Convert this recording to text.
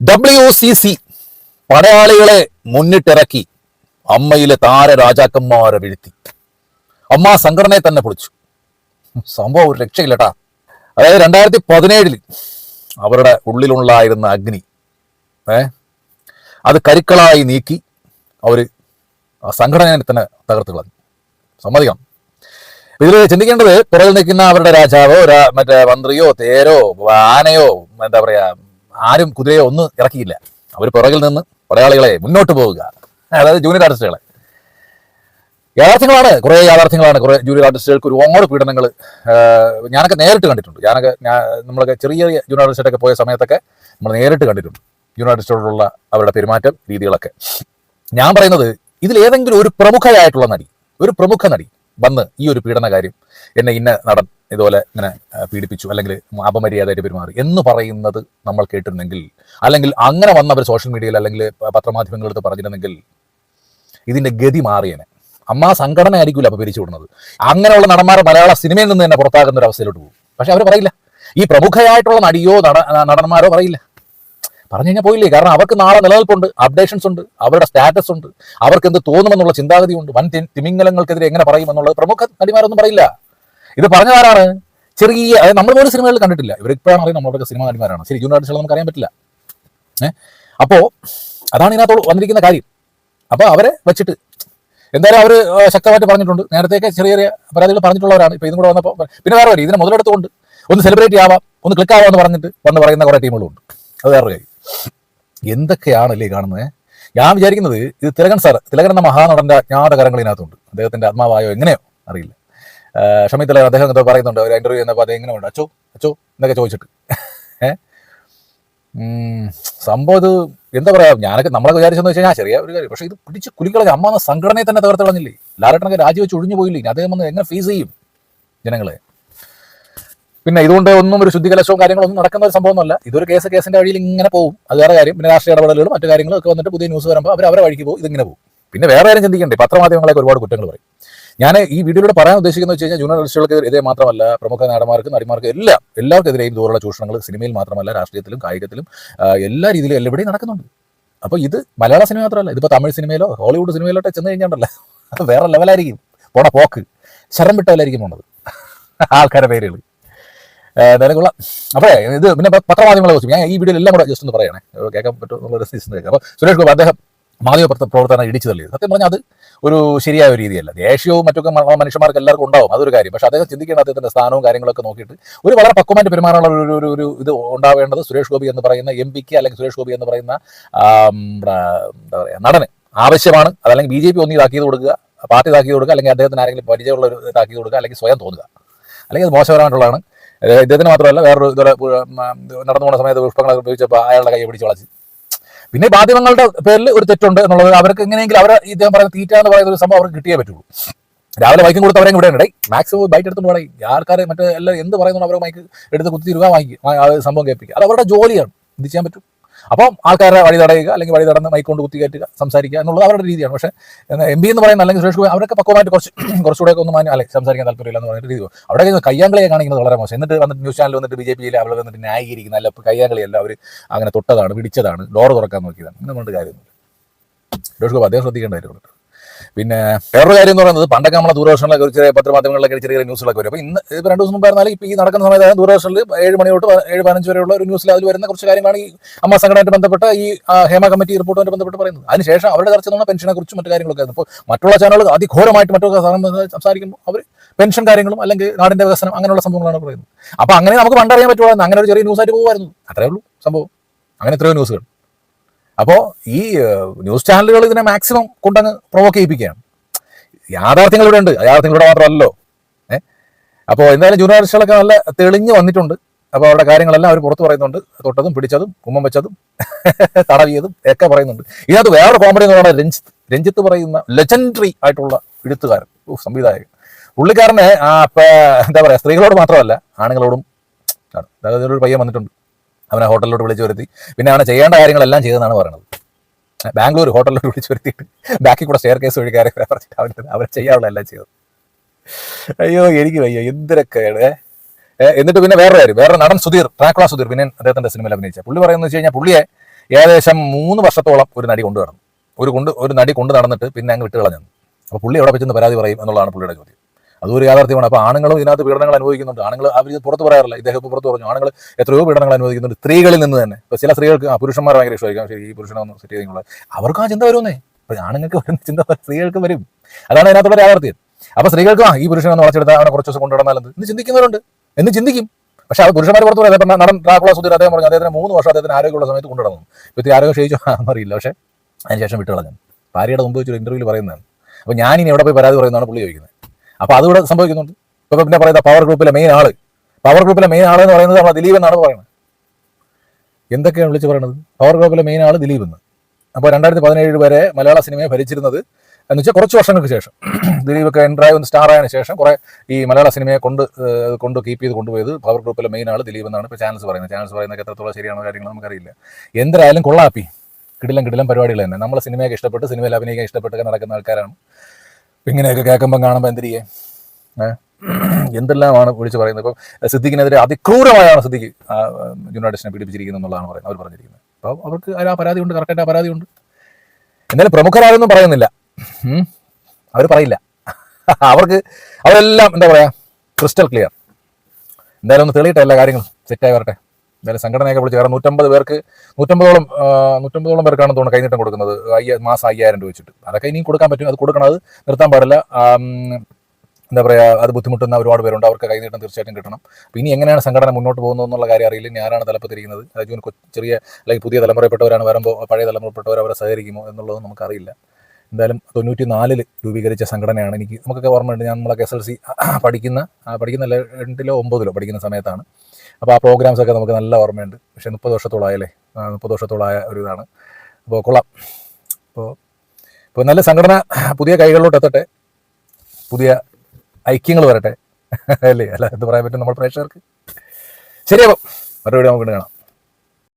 W C C പടയാളികളെ മുന്നിട്ടിറക്കി അമ്മയിലെ താര രാജാക്കന്മാരെ വീഴ്ത്തി. അമ്മ സംഘടനയെ തന്നെ പൊളിച്ചു. സംഭവം ഒരു രക്ഷയില്ലട്ടാ. അതായത് രണ്ടായിരത്തി പതിനേഴിൽ അവരുടെ ഉള്ളിലുണ്ടായിരുന്ന അഗ്നി ഏ അത് കരുക്കളായി നീക്കി അവർ ആ സംഘടനയെ തന്നെ തകർത്ത് കളഞ്ഞു. സമ്മതിക്കണം. ഇതിൽ ചിന്തിക്കേണ്ടത് പുറകിൽ നിൽക്കുന്ന അവരുടെ രാജാവോ മറ്റേ മന്ത്രിയോ തേരോ ആനയോ എന്താ പറയാ ആരും കുതിരയെ ഒന്നും ഇറക്കിയില്ല. അവർ പുറകിൽ നിന്ന് പടയാളികളെ മുന്നോട്ട് പോവുക. അതായത് ജൂനിയർ ആർട്ടിസ്റ്റുകളെ യാഥാർത്ഥ്യങ്ങളാണ് കുറേ യാഥാർത്ഥ്യങ്ങളാണ്. കുറേ ജൂനിയർ ആർട്ടിസ്റ്റുകൾക്ക് ഒരുപാട് പീഡനങ്ങൾ ഞാനൊക്കെ നേരിട്ട് കണ്ടിട്ടുണ്ട്. ഞാനൊക്കെ ഞാൻ നമ്മളൊക്കെ ചെറിയ ജൂനിയർ ആർട്ടിസ്റ്റായിട്ടൊക്കെ പോയ സമയത്തൊക്കെ നമ്മൾ നേരിട്ട് കണ്ടിട്ടുണ്ട്. ജൂനിയർ ആർട്ടിസ്റ്റോടുള്ള അവരുടെ പെരുമാറ്റം രീതികളൊക്കെ. ഞാൻ പറയുന്നത് ഇതിൽ ഏതെങ്കിലും ഒരു പ്രമുഖയായിട്ടുള്ള നടി ഒരു പ്രമുഖ നടി വന്ന് ഈ ഒരു പീഡന കാര്യം എന്നെ ഇന്ന നടൻ ഇതുപോലെ ഇങ്ങനെ പീഡിപ്പിച്ചു അല്ലെങ്കിൽ അപമര്യാദയായിട്ട് പെരുമാറി എന്ന് പറയുന്നത് നമ്മൾ കേട്ടിരുന്നെങ്കിൽ അല്ലെങ്കിൽ അങ്ങനെ വന്നവർ സോഷ്യൽ മീഡിയയിൽ അല്ലെങ്കിൽ പത്രമാധ്യമങ്ങളെടുത്ത് പറഞ്ഞിരുന്നെങ്കിൽ ഇതിന്റെ ഗതി മാറിയേനെ. അമ്മ സംഘടന ആയിരിക്കില്ല അപ്പോൾ പിരിച്ചു വിടുന്നത്. അങ്ങനെയുള്ള നടന്മാർ മലയാള സിനിമയിൽ നിന്ന് തന്നെ പുറത്താകുന്ന ഒരു അവസ്ഥയിലോട്ട് പോകും. പക്ഷെ അവർ പറയില്ല. ഈ പ്രമുഖയായിട്ടുള്ള നടിയോ നട നടന്മാരോ പറയില്ല. പറഞ്ഞു കഴിഞ്ഞാൽ പോയില്ലേ? കാരണം അവർക്ക് നാളെ നിലനിൽപ്പുണ്ട് അപ്ഡേഷൻസ് ഉണ്ട് അവരുടെ സ്റ്റാറ്റസ് ഉണ്ട് അവർക്ക് എന്ത് തോന്നുമെന്നുള്ള ചിന്താഗതി ഉണ്ട്. വൻ തിമിംഗലങ്ങൾക്കെതിരെ എങ്ങനെ പറയുമെന്നുള്ളത് പ്രമുഖ നടിമാരൊന്നും പറയില്ല. ഇത് പറഞ്ഞതാരാണ് ചെറിയ അതായത് നമ്മൾ പോലും സിനിമകളിൽ കണ്ടിട്ടില്ല. ഇവർ ഇപ്പോഴാണ് അറിയുന്നത് നമ്മളൊക്കെ സിനിമ നടിമാരാണ്. ശരി ജൂൺ ആർട്ടിസ്റ്റുകൾ നമുക്ക് അറിയാൻ പറ്റില്ല. ഏഹ് അപ്പോൾ അതാണ് ഇതിനകത്തോട് വന്നിരിക്കുന്ന കാര്യം. അപ്പോൾ അവരെ വെച്ചിട്ട് എന്തായാലും അവർ ശക്തമായിട്ട് പറഞ്ഞിട്ടുണ്ട്. നേരത്തെയൊക്കെ ചെറിയ ചെറിയ പരാതികൾ പറഞ്ഞിട്ടുള്ളവരാണ്. ഇപ്പോൾ ഇതും കൂടെ വന്നപ്പോൾ പിന്നെ വേറെ കാര്യം ഇതിനെ മുതലെടുത്തുകൊണ്ട് ഒന്ന് സെലിബ്രേറ്റ് ആവാം ഒന്ന് ക്ലിക്ക് ആവാം എന്ന് പറഞ്ഞിട്ട് വന്ന് പറയുന്ന കുറേ ടീമുകളുണ്ട് അത് വേറെ കാര്യം. എന്തൊക്കെയാണല്ലേ കാണുന്നത്? ഞാൻ വിചാരിക്കുന്നത് ഇത് തിലകൻ സാർ തിലകൻ എന്ന മഹാനടന്റെ അജ്ഞാത കരങ്ങൾ ഇതിനകത്തുണ്ട് അദ്ദേഹത്തിന്റെ ആത്മാവായോ എങ്ങനെയോ അറിയില്ല. ആ, ഷമി തിലകൻ അദ്ദേഹം എന്തോ പറയുന്നുണ്ട് ഒരു ഇന്റർവ്യൂ എന്നപ്പോൾ അത് എങ്ങനെ ഉണ്ട് അച്ചു അച്ചു എന്നൊക്കെ ചോദിച്ചിട്ട്. സംഭവം ഇത് എന്താ പറയാ ഞാനൊക്കെ നമ്മളെ വിചാരിച്ചെന്ന് വെച്ച് കഴിഞ്ഞാൽ ചെറിയ ഒരു കാര്യം. പക്ഷേ ഇത് പിടിച്ച് കുലിക്കളഞ്ഞ അമ്മ എന്ന സംഘടനയെ തന്നെ തകർത്ത് കളഞ്ഞില്ലേ? ലാലേട്ടനൊക്കെ രാജിവെച്ച് ഒഴിഞ്ഞു പോയില്ലേ? അദ്ദേഹം വന്ന് എങ്ങനെ ഫീസ് ചെയ്യും ജനങ്ങളെ? പിന്നെ ഇതുകൊണ്ട് ഒന്നും ഒരു ശുദ്ധികലശവും കാര്യങ്ങളൊന്നും നടക്കുന്ന ഒരു സംഭവമൊന്നുമല്ല ഇതൊരു കേസ് കേസിന്റെ വഴിയിൽ ഇങ്ങനെ പോകും അത് വേറെ കാര്യം. പിന്നെ രാഷ്ട്രീയ ഇടപെടലുകളും മറ്റു കാര്യങ്ങളും ഒക്കെ വന്നിട്ട് പുതിയ ന്യൂസ് വരുമ്പോൾ അവർ അവരെ വഴിക്ക് പോകും. ഇതിങ്ങനെ പോകും. പിന്നെ വേറെ കാര്യം ചിന്തിക്കണ്ടേ? പത്രമാധ്യമങ്ങളൊക്കെ ഒരുപാട് കുറ്റങ്ങൾ പറയും. ഞാൻ ഈ വീഡിയോയിലൂടെ പറയാൻ ഉദ്ദേശിക്കുന്നത് വെച്ച് കഴിഞ്ഞാൽ ജൂനിയർ ആർട്ടിസ്റ്റുകൾക്ക് ഇതേ മാത്രമല്ല പ്രമുഖ നടന്മാർക്കും നടിമാർക്കും എല്ലാം എല്ലാവർക്കെതിരെയും ഇതുപോലുള്ള ചൂഷണങ്ങൾ സിനിമയിൽ മാത്രമല്ല രാഷ്ട്രീയത്തിലും കായികത്തിലും എല്ലാ രീതിയിലും എല്ലാവിടെയും നടക്കുന്നുണ്ട്. അപ്പോൾ ഇത് മലയാള സിനിമ മാത്രമല്ല ഇതിപ്പോൾ തമിഴ് സിനിമയിലോ ഹോളിവുഡ് സിനിമയിലോട്ടെ ചെന്ന് കഴിഞ്ഞാണ്ടല്ലോ. വേറെ ലെവലായിരിക്കും. പോണ പോക്ക്. ശരം വിട്ടവലായിരിക്കും പോണത്. ആൾക്കാരുടെ പേരുകൾ നിലകൊള്ള കൊള്ളാം. അപ്പേ ഇത് പിന്നെ പത്രമാധ്യമങ്ങളെ കുറിച്ച് ഞാൻ ഈ വീഡിയോയിൽ എല്ലാം കൂടെ ജസ്റ്റ് ഒന്ന് പറയണേ. കേൾക്കാൻ കേൾക്കാൻ ഒരു സീസൺ കേൾക്കാം. അപ്പോൾ സുരേഷ് ഗോപി അദ്ദേഹം മാധ്യമ പ്രവർത്ത- പ്രവർത്തനം ഇടിച്ചു തള്ളിയത്. സത്യം പറഞ്ഞാൽ അത് ഒരു ശരിയായ ഒരു രീതിയല്ല. ദേഷ്യവും മറ്റൊക്കെ മനുഷ്യന്മാർക്ക് എല്ലാവർക്കും ഉണ്ടാവും. അതൊരു കാര്യം. പക്ഷേ അദ്ദേഹം ചിന്തിക്കേണ്ട അദ്ദേഹത്തിന്റെ സ്ഥാനവും കാര്യങ്ങളൊക്കെ നോക്കിയിട്ട് ഒരു വളരെ പക്വമായിട്ട് പെരുമാറാനുള്ള ഒരു ഒരു ഒരു ഇത് ഉണ്ടാവേണ്ടത് സുരേഷ് ഗോപി എന്ന് പറയുന്ന എം പിക്ക് അല്ലെങ്കിൽ സുരേഷ് ഗോപി എന്ന് പറയുന്ന എന്താ പറയുക നടന് ആവശ്യമാണ്. അതല്ലെങ്കിൽ ബി ജെ പി ഒന്ന് ഇതാക്കിയത് കൊടുക്കുക പാർട്ടി ഇതാക്കി കൊടുക്കുക അല്ലെങ്കിൽ അദ്ദേഹത്തിന് ആരെങ്കിലും പരിചയമുള്ള ഒരു ഇതാക്കി കൊടുക്കുക അല്ലെങ്കിൽ സ്വയം തോന്നുക. അല്ലെങ്കിൽ അത് മോശപരമായിട്ടുള്ളതാണ്. ഇദ്ദേഹത്തിന് മാത്രമല്ല വേറൊരു ഇതുപോലെ നടന്നു പോകുന്ന സമയത്ത് പുഷ്പങ്ങളൊക്കെ ഉപയോഗിച്ചപ്പോൾ അയാളുടെ കൈ പിടിച്ച് വളച്ച്. പിന്നെ മാധ്യമങ്ങളുടെ പേരിൽ ഒരു തെറ്റുണ്ട് എന്നുള്ളത് അവർക്ക് എങ്ങനെയെങ്കിലും അവരെ ഇദ്ദേഹം പറയുന്ന തീറ്റ എന്ന് പറയുന്ന ഒരു സംഭവം അവർക്ക് കിട്ടിയേ പറ്റുള്ളൂ. രാവിലെ മൈക്കും കൊടുത്ത് അവരെ ഇവിടെ ഉണ്ട് മാക്സിമം ബൈറ്റ് എടുത്തുകൊണ്ട് പോടേ. ആൾക്കാർ മറ്റേ എല്ലാം എന്ത് പറയുന്നുണ്ടോ അവരെ മൈക്ക് എടുത്ത് കുത്തി തിരുവാ ആ സംഭവം കേൾപ്പിക്കുക. അത് അവരുടെ ജോലിയാണ്. ഇത് ചെയ്യാൻ പറ്റും. അപ്പം ആൾക്കാരെ വഴി തടയുക അല്ലെങ്കിൽ വഴി തടന്ന് മൈക്ക് കൊണ്ട് കുത്തി കയറ്റുക സംസാരിക്കുക എന്നുള്ളത് അവരുടെ രീതിയാണ്. പക്ഷേ എം പി എന്ന് പറയുന്ന അല്ലെങ്കിൽ സുരേഷ് ഗോപി അവരൊക്കെ പക്വമായിട്ട് കുറച്ച് കുറച്ചുകൂടെ ഒക്കെ ഒന്ന് മാറ്റി അല്ലെ സംസാരിക്കാൻ താല്പര്യമില്ല എന്ന് പറഞ്ഞിട്ട് രീതി. അവിടെ കയ്യാങ്കളിയെ കാണിക്കുന്നത് വളരെ മോശം. എന്നിട്ട് വന്നിട്ട് ന്യൂസ് ചാനൽ വന്നിട്ട് ബി ജെ പിയിൽ അവർ വന്നിട്ട് ന്യായീകരിക്കുന്ന അല്ല കയ്യാങ്കളിയല്ല അവർ അങ്ങനെ തൊട്ടതാണ് പിടിച്ചതാണ് ഡോർ തുറക്കാൻ നോക്കിയതാണ്. ഇങ്ങനെ പറഞ്ഞിട്ട് കാര്യമൊന്നുമില്ല. സുരേഷ് ഗോപി അദ്ദേഹം ശ്രദ്ധിക്കേണ്ട കാര്യമുണ്ട് പിന്നെ വേറൊരു കാര്യം എന്ന് പറയുന്നത് പണ്ടൊക്കെ നമ്മളെ ദൂരദർശനിലൊക്കെ ഒരു ചെറിയ പത്രമാധ്യമങ്ങളിലൊക്കെ ചെറിയ ചെറിയ ന്യൂസുകളൊക്കെ വരും. അപ്പോൾ ഇന്ന് ഇപ്പോൾ രണ്ട് ദിവസം മുമ്പായിരുന്നാലും ഇപ്പോൾ ഈ നടക്കുന്ന സമയത്ത് ദൂരദർശനിൽ ഏഴ് മണി തൊട്ട് ഏഴ് പതിനഞ്ച് വരെയുള്ള ഒരു ന്യൂസിൽ അതിൽ വരുന്ന കുറച്ച് കാര്യങ്ങളാണ് ഈ അമ്മ സംഘടനയായിട്ട് ബന്ധപ്പെട്ട ഈ ഹേമ കമ്മിറ്റി റിപ്പോർട്ടുമായിട്ട് ബന്ധപ്പെട്ട് പറയുന്നത്. അതിനുശേഷം അവരുടെ ചർച്ച നമ്മുടെ പെൻഷനെ കുറിച്ചും മറ്റു കാര്യങ്ങളൊക്കെ ആയിരുന്നു. അപ്പോൾ മറ്റുള്ള ചാനലുകൾ അതിഘോരമായിട്ട് മറ്റൊക്കെ സംസാരിക്കുമ്പോൾ അവർ പെൻഷൻ കാര്യങ്ങളും അല്ലെങ്കിൽ നാടിന്റെ വികസനം അങ്ങനെയുള്ള സംഭവങ്ങളാണ് പറയുന്നത്. അപ്പോൾ അങ്ങനെ നമുക്ക് പണ്ടറിയാൻ പറ്റുമായിരുന്നു അങ്ങനെ ഒരു ചെറിയ ന്യൂസായിട്ട് പോകുമായിരുന്നു. അത്രേ ഉള്ളൂ സംഭവം. അങ്ങനെ എത്രയോ ന്യൂസുകൾ അപ്പോൾ ഈ ന്യൂസ് ചാനലുകൾ ഇതിനെ മാക്സിമം കൊണ്ടങ്ങ് പ്രൊവോക്ക് ചെയ്യിപ്പിക്കുകയാണ്. യാഥാർത്ഥ്യങ്ങൾ ഇവിടെ ഉണ്ട്. യാഥാർത്ഥ്യങ്ങൾ ഇവിടെ മാത്രമല്ലോ ഏഹ് അപ്പോൾ എന്തായാലും ജൂനിയർ നല്ല തെളിഞ്ഞ് വന്നിട്ടുണ്ട്. അപ്പോൾ അവരുടെ കാര്യങ്ങളെല്ലാം അവർ പുറത്ത് പറയുന്നുണ്ട്. തൊട്ടതും പിടിച്ചതും കുമ്മം വെച്ചതും തടവിയതും ഒക്കെ പറയുന്നുണ്ട്. ഇതിനകത്ത് വേറെ കോമഡി എന്ന് പറയുന്നത് രഞ്ജിത്ത്. രഞ്ജിത്ത് പറയുന്ന ലെജൻഡറി ആയിട്ടുള്ള എഴുത്തുകാരൻ സംവിധായകൻ. പുള്ളിക്കാരനെ ആ എന്താ പറയുക സ്ത്രീകളോട് മാത്രമല്ല ആണുങ്ങളോടും ആണ് അതായത് ഒരു പയ്യൻ വന്നിട്ടുണ്ട്. അവനെ ഹോട്ടലിലോട്ട് വിളിച്ചു വരുത്തി. പിന്നെ അവനെ ചെയ്യേണ്ട കാര്യങ്ങളെല്ലാം ചെയ്തെന്നാണ് പറയുന്നത്. ബാംഗ്ലൂർ ഹോട്ടലിലോട്ട് വിളിച്ചു വരുത്തിയിട്ട് ബാക്കി കൂടെ സ്റ്റെയർ കേസ് വഴി കയറി പറഞ്ഞിട്ട് അവൻ അവർ ചെയ്യാനുള്ള എല്ലാം ചെയ്തത് അയ്യോ എനിക്ക് വയ്യ? ഏ, എന്നിട്ട് പിന്നെ വേറെ കാര്യം. വേറെ നടൻ സുധീർ ട്രാക്കുള സുധീർ പിന്നെ അദ്ദേഹത്തിന്റെ സിനിമയിൽ അഭിനയിച്ച പുള്ളി പറയുന്നത് വെച്ച് കഴിഞ്ഞാൽ പുള്ളിയെ ഏകദേശം മൂന്ന് വർഷത്തോളം ഒരു നടി കൊണ്ടു നടന്നു ഒരു കൊണ്ട് ഒരു നടി കൊണ്ട് നടന്നിട്ട് പിന്നെ അങ്ങ് വിട്ട് കളഞ്ഞു അപ്പോൾ പുള്ളി എവിടെ വെച്ചെന്ന് പരാതി പറയും എന്നുള്ളതാണ് പുള്ളിയുടെ ചോദ്യം. അതൊരു യാഥാർത്ഥ്യമാണ്. അപ്പോൾ ആണുങ്ങളും ഇതിനകത്ത് പീഡനങ്ങൾ അനുഭവിക്കുന്നുണ്ട്. ആണുങ്ങൾ അവർ പുറത്ത് പറയാറില്ല. ഇദ്ദേഹം പുറത്ത് പറഞ്ഞു. ആണുങ്ങൾ എത്രയോ പീഡനങ്ങൾ അനുഭവിക്കുന്നുണ്ട്. സ്ത്രീകളിൽ നിന്ന് തന്നെ. ഇപ്പോൾ ചില സ്ത്രീകൾക്ക് ആ പുരുഷന്മാർ ഭയങ്കര ഇഷ്ടമായിരിക്കും ശരി ഈ പുരുഷനൊന്നും സെറ്റ് ചെയ്തെങ്കിൽ അവർക്ക് ആ ചിന്ത വരുന്നേ അപ്പോൾ ആണുങ്ങൾക്ക് വരുന്ന ചിന്ത സ്ത്രീകൾക്ക് വരും. അതാണ് അതിനകത്തുള്ള യാഥാർത്ഥ്യം. അപ്പോൾ സ്ത്രീകൾക്ക് ആ ഈ പുരുഷനെ ഒന്ന് വളച്ചെടുത്താൽ അവനെ കുറച്ച് ദിവസം കൊണ്ടുനടന്നാൽ എന്ത് എന്ന് ചിന്തിക്കുന്നവരുണ്ട്. എന്ന് ചിന്തിക്കും. പക്ഷെ അത് പുരുഷന്മാർ പുറത്ത് പറയാം. ഇപ്പം നടൻ ഡ്രാക്കുള സുധീർ അദ്ദേഹം പറഞ്ഞു അദ്ദേഹത്തിന് മൂന്ന് വർഷം അദ്ദേഹത്തിന് ആരോഗ്യമുള്ള സമയത്ത് കൊണ്ടുനടന്നു ഇത്തിരി ആരോഗ്യം ക്ഷയിച്ചോ. എന്നറിയില്ല. പക്ഷേ അതിനുശേഷം വിട്ടു കളഞ്ഞു ഭാര്യയുടെ മുമ്പ് വെച്ചൊരു ഇന്റർവ്യൂവിൽ പറയുന്നതാണ്. അപ്പോൾ ഞാനിനി എവിടെ പോയി പരാതി പറയുന്നതാണ് പുള്ളി ചോദിക്കുന്നത്. അപ്പോൾ അതിവിടെ സംഭവിക്കുന്നുണ്ട്. ഇപ്പോൾ പിന്നെ പറയുന്ന പവർ ഗ്രൂപ്പിലെ മെയിൻ ആൾ. പവർ ഗ്രൂപ്പിലെ മെയിൻ ആൾ എന്ന് പറയുന്നത് നമ്മളെ ദിലീപ് എന്നാണ് പറയുന്നത്. എന്തൊക്കെയാണ് വിളിച്ച് പറയുന്നത് പവർ ഗ്രൂപ്പിലെ മെയിൻ ആൾ ദിലീപ് എന്ന്. അപ്പോൾ രണ്ടായിരത്തി പതിനേഴ് വരെ മലയാള സിനിമയെ ഭരിച്ചിരുന്നത് എന്ന് വെച്ചാൽ കുറച്ച് വർഷങ്ങൾക്ക് ശേഷം. ദിലീപൊക്കെ എൻട്രായ ഒന്ന് സ്റ്റാർ ആയതിനു ശേഷം കുറെ ഈ മലയാള സിനിമയെ കൊണ്ട് കൊണ്ട് കീപ്പ് ചെയ്ത് കൊണ്ടുപോയത് പവർ ഗ്രൂപ്പിലെ മെയിൻ ആൾ ദിലീപ് എന്നാണ് ഇപ്പോൾ ചാനൽസ് പറയുന്നത്. ചാനൽസ് പറയുന്നത് എത്രത്തോളം ശരിയാണോ കാര്യങ്ങൾ നമുക്കറിയില്ല. എന്തായാലും കൊള്ളാപ്പി കിടിലം കിടിലം പരിപാടികൾ തന്നെ. നമ്മളെ സിനിമയൊക്കെ ഇഷ്ടപ്പെട്ട് സിനിമയിൽ അഭിനയിക്കാൻ ഇഷ്ടപ്പെട്ടൊക്കെ നടക്കുന്ന ആൾക്കാരാണ്. ഇപ്പം ഇങ്ങനെയൊക്കെ കേൾക്കുമ്പം കാണുമ്പോൾ എന്തിരിക്കേ എന്തെല്ലാമാണ് വിളിച്ച് പറയുന്നത്? ഇപ്പം സിദ്ദിഖിനെതിരെ അതിക്രൂരമായാണ് സിദ്ദിഖ് ആ, യുണൈറ്റഡിനെ പീഡിപ്പിച്ചിരിക്കുന്നത് എന്നുള്ളതാണ് പറയുന്നത് അവർ പറഞ്ഞിരിക്കുന്നത്. അപ്പോൾ അവർക്ക് അതിൽ ആ പരാതി ഉണ്ട് കറക്റ്റായിട്ട് ആ പരാതി ഉണ്ട്. എന്നാലും പ്രമുഖരാരൊന്നും പറയുന്നില്ല. അവർ പറയില്ല. അവർക്ക് അവരെല്ലാം എന്താ പറയുക ക്രിസ്റ്റൽ ക്ലിയർ. എന്തായാലും ഒന്ന് തെളിയിട്ടെ എല്ലാ കാര്യങ്ങളും? സെറ്റായി വരട്ടെ. എന്തായാലും സംഘടനയൊക്കെ വിളിച്ച് കാരണം നൂറ്റമ്പത് പേർക്ക് നൂറ്റമ്പതോളം നൂറ്റമ്പതോളം പേർക്കാണ് തോന്നുന്നു കൈനീട്ടം കൊടുക്കുന്നത്. അയ്യ മാസം അയ്യായിരം രൂപ വെച്ചിട്ട്. അതൊക്കെ ഇനിയും കൊടുക്കാൻ പറ്റും. അത് കൊടുക്കണം അത് നിർത്താൻ പാടില്ല. എന്താ പറയുക അത് ബുദ്ധിമുട്ടുന്ന ഒരുപാട് പേരുണ്ട്. അവർക്ക് കൈനീട്ടം തീർച്ചയായിട്ടും കിട്ടണം. ഇനി എങ്ങനെയാണ് സംഘടന മുന്നോട്ട് പോകുന്നത് എന്നുള്ള കാര്യം അറിയില്ല. ആരാണ് തലപ്പത്തിരിക്കുന്നത്? അത് കൊ- ചെറിയ അല്ലെങ്കിൽ പുതിയ തലമുറയിൽപ്പെട്ടവരാണ് വരുമ്പോൾ പഴയ തലമുറപ്പെട്ടവർ അവരെ സഹകരിക്കുമോ എന്നുള്ളതും നമുക്കറിയില്ല. എന്തായാലും തൊണ്ണൂറ്റി നാലിൽ രൂപീകരിച്ച സംഘടനയാണ് എനിക്ക് നമുക്കൊക്കെ ഓർമ്മയുണ്ട്. ഞാൻ നമ്മളൊക്കെ എസ് എൽ സി പഠിക്കുന്ന പഠിക്കുന്നല്ല പഠിക്കുന്ന ലെ- രണ്ടിലോ ഒമ്പതിലോ പഠിക്കുന്ന സമയത്താണ് അപ്പോൾ ആ പ്രോഗ്രാംസ് ഒക്കെ നമുക്ക് നല്ല ഓർമ്മയുണ്ട്. പക്ഷേ മുപ്പത് വർഷത്തോളം ആയല്ലേ? മുപ്പത് വർഷത്തോളമായ ഒരു ഇതാണ്. അപ്പോൾ കൊള്ളാം. അപ്പോൾ ഇപ്പോൾ നല്ല സംഘടന പുതിയ കൈകളിലോട്ട് എത്തട്ടെ. പുതിയ ഐക്യങ്ങൾ വരട്ടെ. അല്ലേ? അല്ല എന്ത് പറയാൻ പറ്റും നമ്മൾ പ്രേക്ഷകർക്ക്? ശരി അപ്പം വീഡിയോ നമുക്ക് കാണാം.